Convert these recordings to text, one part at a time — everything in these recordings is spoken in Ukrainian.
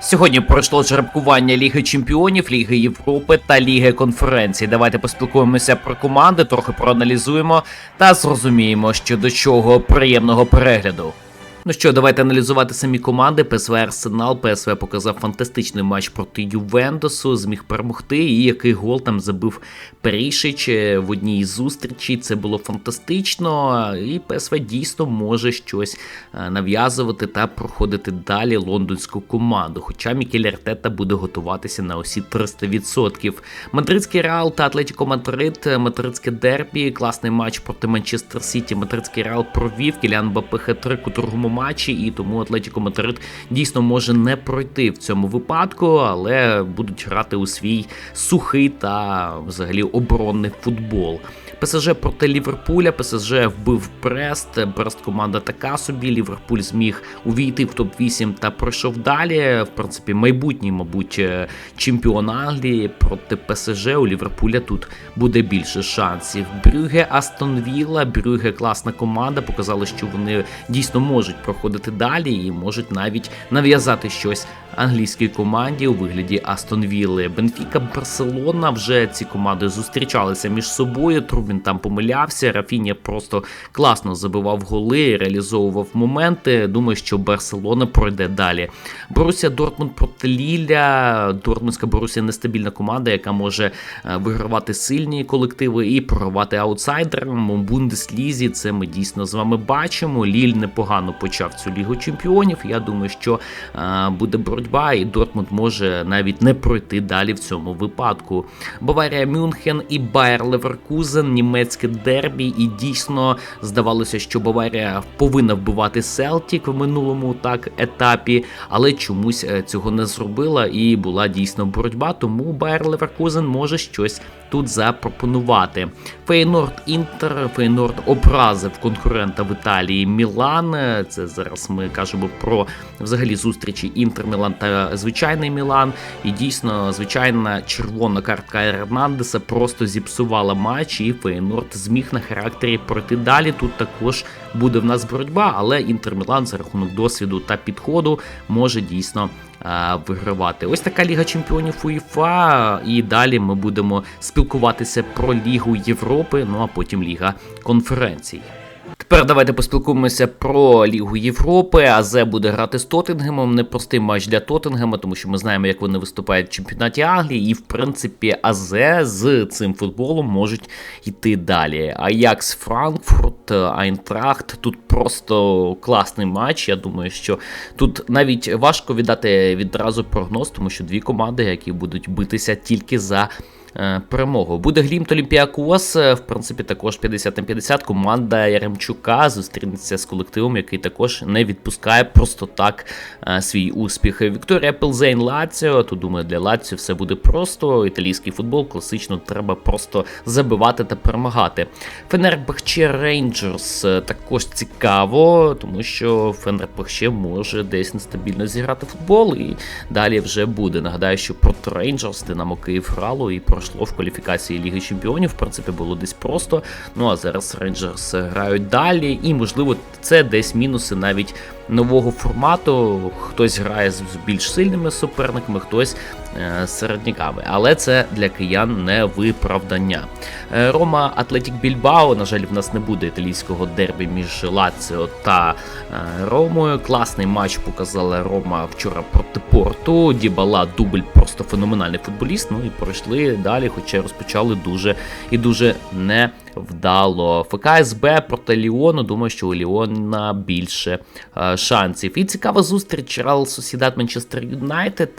Сьогодні пройшло жеребкування Ліги Чемпіонів, Ліги Європи та Ліги конференцій. Давайте поспілкуємося про команди, трохи проаналізуємо та зрозуміємо, що до чого приємного перегляду. Ну що, давайте аналізувати самі команди. ПСВ Арсенал. ПСВ показав фантастичний матч проти Ювентусу, зміг перемогти. І який гол там забив Перішич е, в одній із зустрічей. Це було фантастично. І ПСВ дійсно може щось е, нав'язувати та проходити далі лондонську команду. Хоча Мікель Артета буде готуватися на усі 300%. Мадридський Реал та Атлетіко Мадрид, Мадридське дербі, класний матч проти Манчестер Сіті. Мадридський Реал провів Кілян Бапе хет-трик у другому матчі, і тому Атлетіко Мадрид дійсно може не пройти в цьому випадку, але будуть грати у свій сухий та взагалі оборонний футбол. ПСЖ проти Ліверпуля. ПСЖ вбив Брест. Брест команда така собі. Ліверпуль зміг увійти в топ-8 та пройшов далі. В принципі, майбутній, мабуть, е, чемпіон Англії проти ПСЖ. У Ліверпуля тут буде більше шансів. Брюге Астон Вілла. Брюге класна команда. Показали, що вони дійсно можуть проходити далі і можуть навіть нав'язати щось англійській команді у вигляді Астон Вілли. Бенфіка Барселона вже ці команди зустрічалися між собою. Трубін там помилявся. Рафінія просто класно забивав голи, реалізовував моменти. Думаю, що Барселона пройде далі. Борусія Дортмунд проти Ліля. Дортмундська Борусія нестабільна команда, яка може е, вигравати сильні колективи і програвати аутсайдерам. У Бундеслізі це ми дійсно з вами бачимо. Ліль непогано почав цю лігу чемпіонів. Я думаю, що е, буде боротьба, і Дортмунд може навіть не пройти далі в цьому випадку. Баварія Мюнхен і Байер Леверкузен, німецьке дербі, і дійсно здавалося, що Баварія повинна вбивати Селтік в минулому так етапі, але чомусь е, цього не зробила і була дійсно боротьба. Тому Байер Леверкузен може щось тут запропонувати. Фейнорд Інтер, Фейнорд образив конкурента в Італії Мілан. Це зараз ми кажемо про взагалі зустрічі Інтер Мілан та звичайний Мілан. І дійсно, звичайна червона картка Ернандеса просто зіпсувала матч, і Фейнорд зміг на характері пройти далі. Тут також буде в нас боротьба, але Інтер Мілан за рахунок досвіду та підходу може дійсно а, вигравати. Ось така Ліга Чемпіонів УЄФА. І далі ми будемо спілкуватися про Лігу Європи, ну а потім Ліга конференцій. Тепер давайте поспілкуємося про Лігу Європи. АЗ буде грати з Тоттенгемом. Непростий матч для Тоттенгема, тому що ми знаємо, як вони виступають в чемпіонаті Англії, і в принципі АЗ з цим футболом можуть йти далі. Аякс Франкфурт, Айнтрахт. Тут просто класний матч. Я думаю, що тут навіть важко віддати відразу прогноз, тому що дві команди, які будуть битися тільки за. Е, Перемогу буде Глімт Олімпіакос. е, В принципі, також 50 на 50. Команда Яремчука зустрінеться з колективом, який також не відпускає просто так е, свій успіх. Вікторія Пелзейн Лаціо. Тут думаю, для Лаціо все буде просто. Італійський футбол класично треба просто забивати та перемагати. Фенербахче Рейнджерс е, також цікаво, тому що Фенербахче може десь нестабільно зіграти футбол і далі вже буде. Нагадаю, що проти Рейнджерс Динамо Київ грало і пройшло в кваліфікації Ліги Чемпіонів. В принципі, було десь просто. Ну а зараз Рейнджерс грають далі, і можливо це десь мінуси навіть нового формату. Хтось грає з більш сильними суперниками, хтось е, з середняками. Але це для киян не виправдання. Е, Рома Атлетік Більбао. На жаль, в нас не буде італійського дербі між Лаціо та е, Ромою. Класний матч показала Рома вчора проти Порту. Дібала дубль просто феноменальний футболіст. Ну і пройшли далі, хоча розпочали дуже і дуже невдало. ФКСБ проти Ліону. Думаю, що у Ліона більше е, шансів. І цікава зустріч Реал Сосідат Манчестер Юнайтед.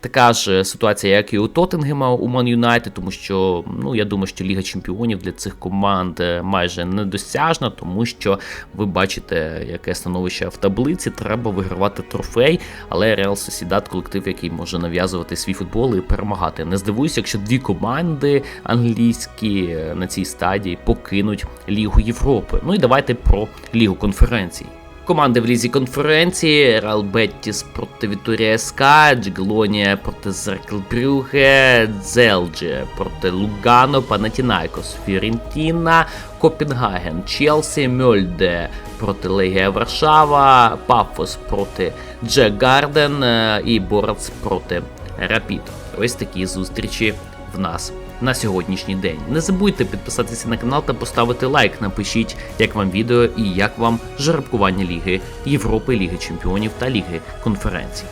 Така ж ситуація, як і у Тоттенгема у Ман Юнайтед, тому що ну я думаю, що Ліга Чемпіонів для цих команд е, майже недосяжна, тому що ви бачите, яке становище в таблиці. Треба вигравати трофей, але Реал Сосідат колектив, який може нав'язувати свій футбол і перемагати. Не здивуюся, якщо дві команди англійські е, на цій стадії покинуть Лігу Європи. Ну і давайте про Лігу конференцій. Команди в лізі конференції Реал Беттіс проти Віторія СК, Джеглонія проти Зеркл Брюге, Дзелджі проти Лугано, Панатінайкос, Фірентіна, Копенгаген, Челсі, Мьольде проти Легія Варшава, Пафос проти Джегарден е, і Борац проти Рапід. Ось такі зустрічі в нас на сьогоднішній день. Не забудьте підписатися на канал та поставити лайк. Напишіть, як вам відео і як вам жеребкування Ліги Європи, Ліги Чемпіонів та Ліги конференцій.